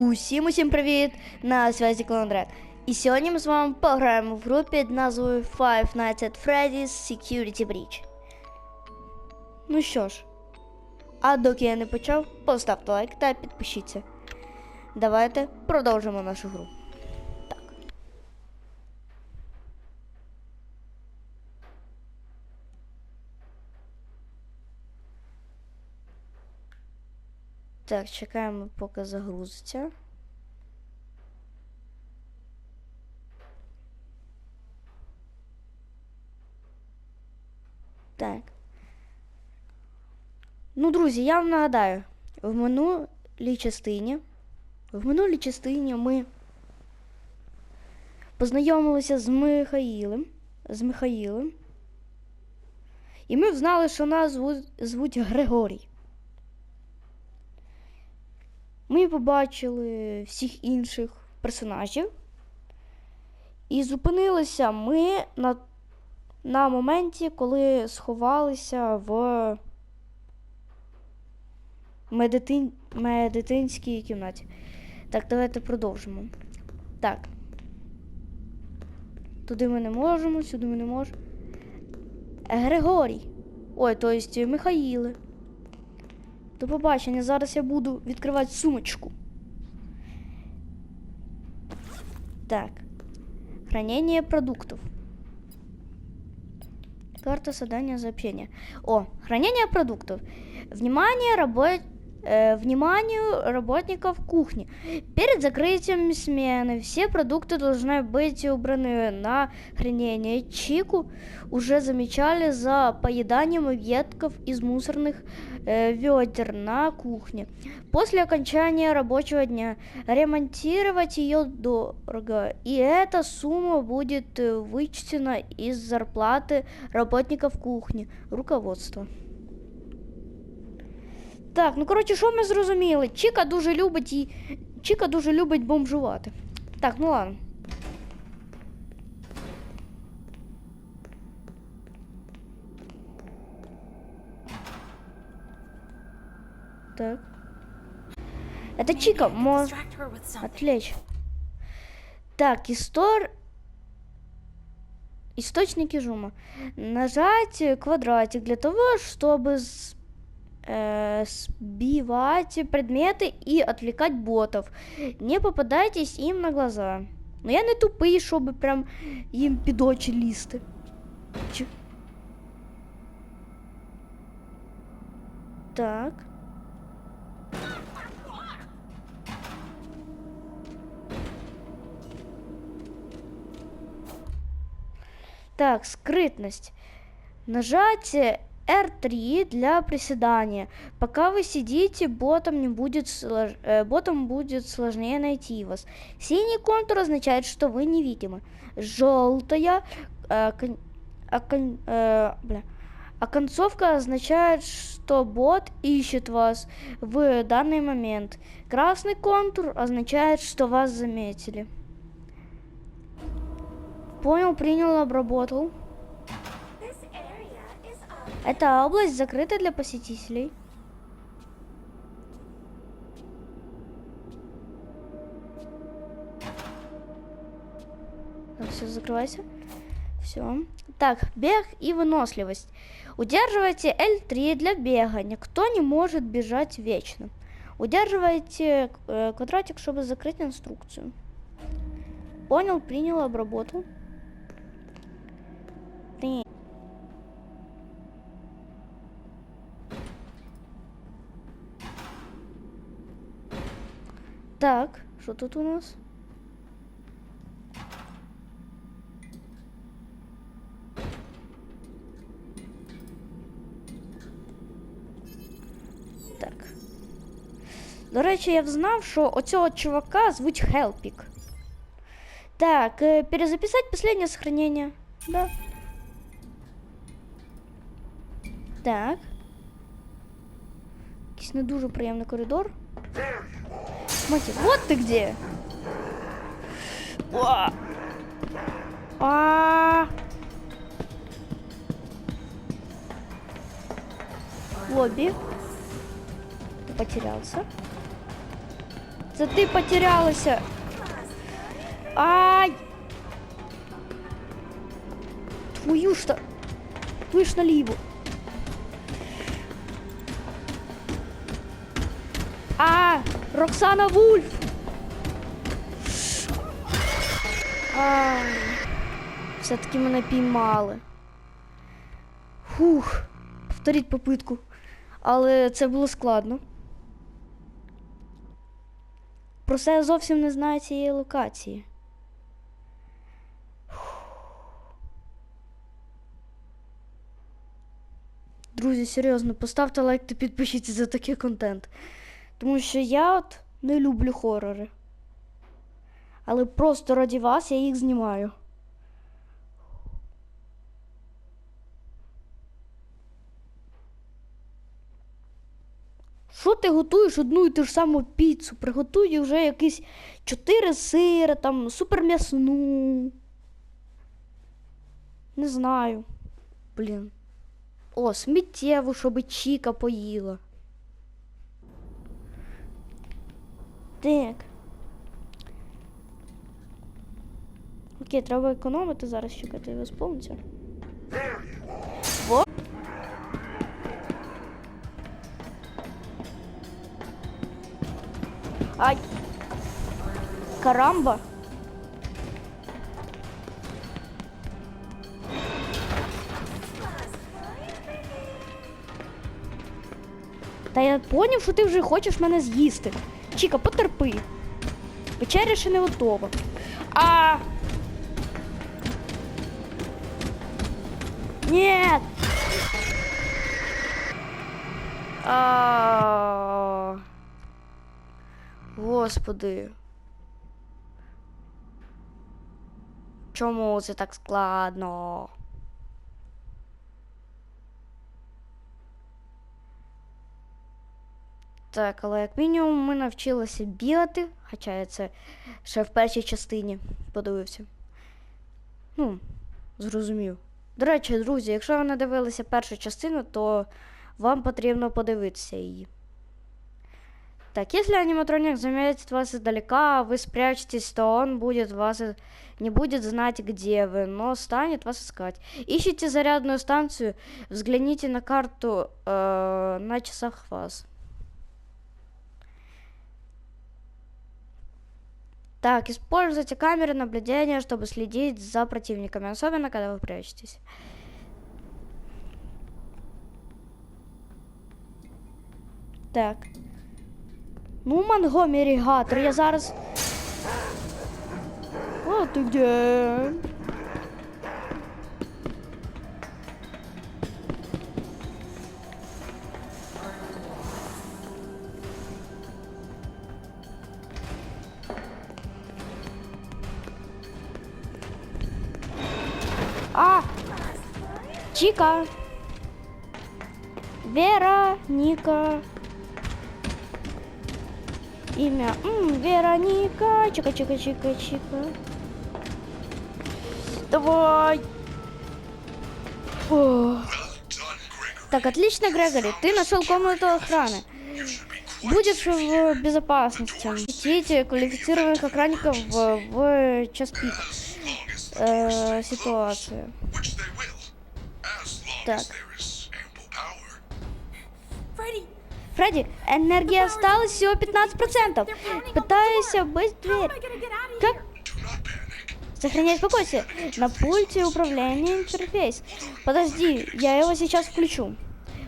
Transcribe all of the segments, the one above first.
Усім усім привіт! На зв'язі Клондред. І сьогодні ми з вами пограємо в групі під назвою Five Nights at Freddy's Security Breach. Ну що ж, а доки я не почав, поставте лайк та підпишіться. Давайте продовжимо нашу гру. Так, чекаємо, поки загрузиться. Так. Ну, друзі, я вам нагадаю, в минулій частині, в минулій частині ми познайомилися з Михаїлем, з Михаїлем. І ми знали, що нас звуть, звуть Григорій. Ми побачили всіх інших персонажів. І зупинилися ми на, на моменті, коли сховалися в медитин, медицинській кімнаті. Так, давайте продовжимо. Так. Туди ми не можемо, сюди ми не можемо. Григорій. Ой, то есть Михаїле. До побачення. Зараз я буду відкривати сумочку. Так. Хранение продуктов. Карта задания сообщения. О, хранение продуктов. Внимание, работ... э, вниманию работников кухни. Перед закрытием смены все продукты должны быть убраны на хранение. Чику уже замечали за поеданием объедков из мусорных э, ведер на кухне. После окончания рабочего дня ремонтировать ее дорого, и эта сумма будет э, вычтена из зарплаты работников кухни, руководства. Так, ну коротше, що ми зрозуміли? Чіка дуже любить і. Чіка дуже любить бомжувати. Так, ну ладно. Так. Это Чика, может Distract her with something. отвлечь. Так, истор... Источники жума. Нажать квадратик для того, чтобы с- э, сбивать предметы и отвлекать ботов. Не попадайтесь им на глаза. Но я не тупий, щоб прям їм під очі лізти. Чи... Так. Так, скрытность. Нажатие R3 для приседания. Пока вы сидите, ботом, не будет слож- э, ботом будет сложнее найти вас. Синий контур означает, что вы невидимы. Желтая, э, кон- а кон- э, бля. а концовка означает, что бот ищет вас в данный момент. Красный контур означает, что вас заметили. Понял, принял, обработал. Эта область закрыта для посетителей. Так, все, закрывайся. Все. Так, бег и выносливость. Удерживайте L3 для бега. Никто не может бежать вечно. Удерживайте э, квадратик, чтобы закрыть инструкцию. Понял, принял, обработал. Ты- Так, что тут у нас? Так. До речі, я знав, що оцього чувака звуть Хелпік. Так, э, перезаписать последнее сохранение. Да. Так. Якийсь не дуже приємний коридор. Мати, вот ты где! А! Лобби. Ты потерялся. Це ти потерялася. Ай! Твою ж та. Твою ж наліво. А, Роксана Вульф. Ай. Все-таки мене піймали. Фух. Повторіть попитку. Але це було складно. Просто я зовсім не знаю цієї локації. Друзі, серйозно, поставте лайк та підпишіться за такий контент. Тому що я от не люблю хорори. Але просто раді вас я їх знімаю. Що ти готуєш одну і ту ж саму піцу? Приготуй вже якісь чотири сира, там суперм'ясну. Не знаю. Блін. О, сміттєву, щоб Чіка поїла. Так. Окей, треба економити зараз чекати його сповниться. Во. Ай. Карамба. Та я поняв, що ти вже хочеш мене з'їсти. Чіка, потерпи. Вечеря ще не готова. А. Нет. А. Господи. Чому це так складно? Так, але як мінімум ми навчилися бігати, хоча я це ще в першій частині подивився. Ну, зрозумів. До речі, друзі, якщо ви не дивилися першу частину, то вам потрібно подивитися її. Так, если аниматроник заметит вас издалека, вы спрячетесь, то он будет вас и- не будет знать, где вы, но станет вас искать. Ищите зарядную станцию, взгляните на карту э, на часах вас. Так, используйте камеры наблюдения, чтобы следить за противниками, особенно когда вы прячетесь. Так. Ну, Монгомері Гатор, я зараз. О, ти де? Чика! Вера, Ника. Имя. М, Вероника. Чика, чика, чика, чика. Давай. Так, отлично, Грегори. Ты нашел комнату охраны. Будешь в безопасности. Идите квалифицированных охранников в, в час пик э, ситуацию. Так. Фредди, энергии осталось всего 15%. Пытаюсь быть how дверь. Как? Сохраняй спокойствие. На пульте управления интерфейс. Подожди, я его сейчас включу.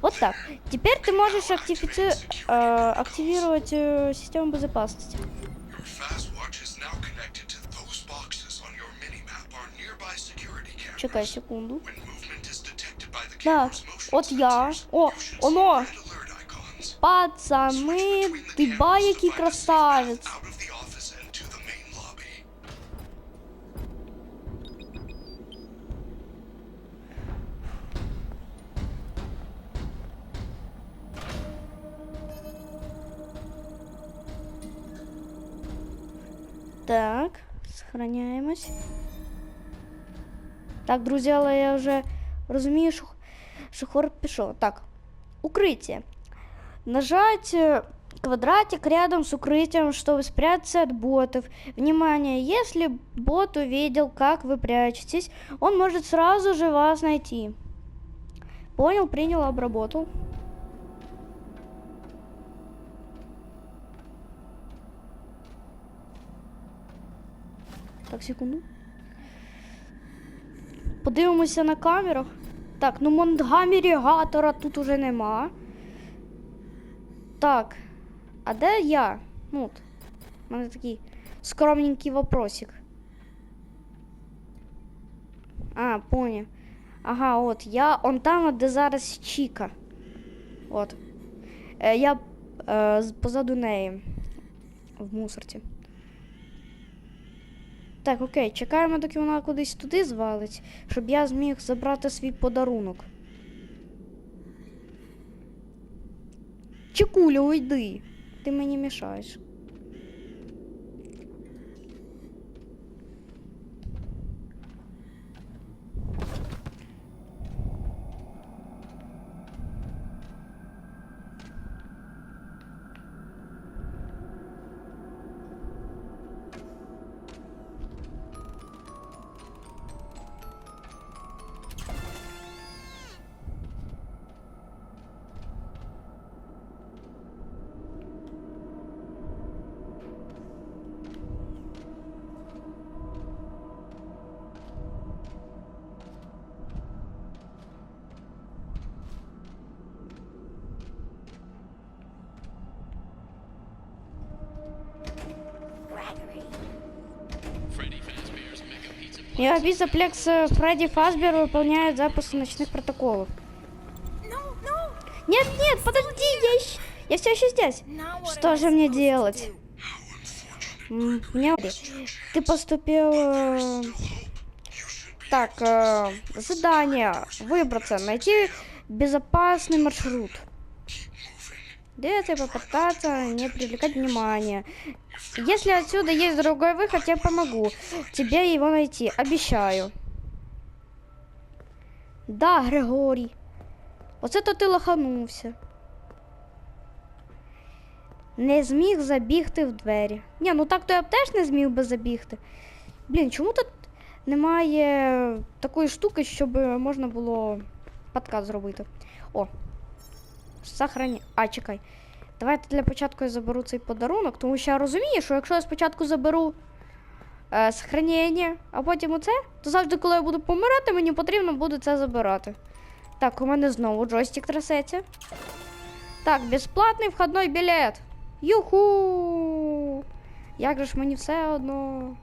Вот так. Теперь ты можешь актифици- э, активировать э, систему безопасности. Чекай секунду. When movement is detected by the Так, camera's motion от я. sensors, О, you should see оно. red alert icons. Пацаны, Between the ты ба, cameras який to find a safe path красавець. Out of the office and to the main lobby. Так, сохраняємось. Так, друзі, але я вже розумію, що, що хор пішов. Так, укриття. Нажать квадратик рядом с укрытием, чтобы спрятаться от ботов. Внимание, если бот увидел, как вы прячетесь, он может сразу же вас найти. Понял, принял, обработал. Так, секунду. Подивимося на камерах. Так, ну Монгамері Гатора тут уже нема. Так, а де я? Ну, от, у мене такий скромненький вопросик. А, поняв. Ага, от я он там, де зараз Чіка. От. Е, я е, позаду неї. В мусорці. Так, окей, чекаємо, доки вона кудись туди звалить, щоб я зміг забрати свій подарунок. Чекуля, уйди. Ти мені мішаєш. Я Пизаплекс Фредди Фазбер выполняет запуски ночных протоколов. Нет, нет, подожди, я, ещё- я все еще здесь. Что же мне делать? Мне... Ты поступил... э, Так, э, задание. Выбраться, найти безопасный маршрут. Действие попытаться не привлекать внимания. Если отсюда есть другой выход, я помогу тебе его найти. Обещаю. Да, Григорій. Оце то ти лоханувся. Не зміг забігти в двері. Ні, ну так то я б теж не зміг би забігти. Блін, чому тут немає такої штуки, щоб можна було подкат зробити? О. Сохрані. А, чекай. Давайте для початку я заберу цей подарунок, тому що я розумію, що якщо я спочатку заберу е, сохранення, а потім оце, то завжди, коли я буду помирати, мені потрібно буде це забирати. Так, у мене знову джойстик трясеться. Так, безплатний входний білет. Юху! Як же ж мені все одно.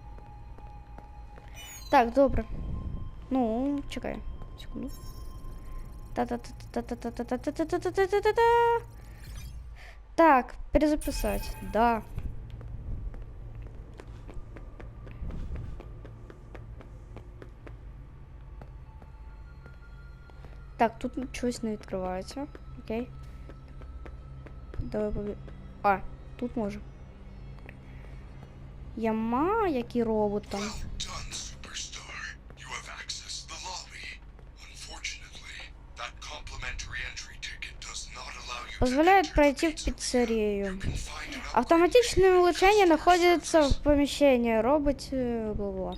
Так, добре. Ну, чекай. Секунду. Та-та-та-та-та-та-та-та-та-та-та-та-та. Так, перезаписать. Да. Так, тут что с ней открывается? Окей. Давай. А, тут можем. Яма, який робот там? Позволяет to пройти в enter the пиццерию. You can find an Автоматичное улучшение находится в поміщенні. Робить е, бла-бла.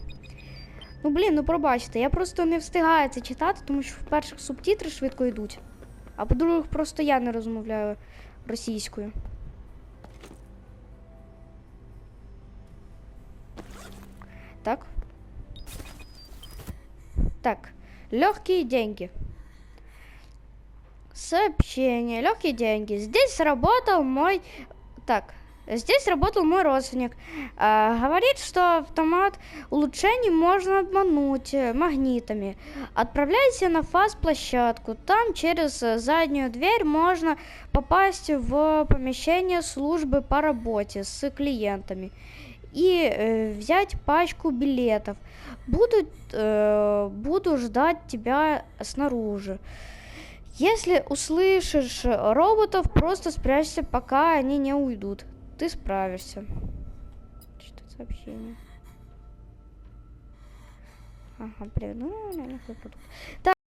Ну блін, ну пробачте, я просто не встигаю це читати, тому що в-перше, субтитри швидко йдуть. А по-друге, просто я не розмовляю російською. Так. Так. Легкие деньги. Сообщение. Легкие деньги. Здесь работал мой... Так. Здесь работал мой родственник. А, говорит, что автомат улучшений можно обмануть э, магнитами. Отправляйся на фаз-площадку. Там через заднюю дверь можно попасть в помещение службы по работе с клиентами и э, взять пачку билетов. Буду, э, буду ждать тебя снаружи. Если услышишь роботов, просто спрячься, пока они не уйдут. Ты справишься. Это сообщение? Ага, блин, ну, наверное, какой продукт. Так.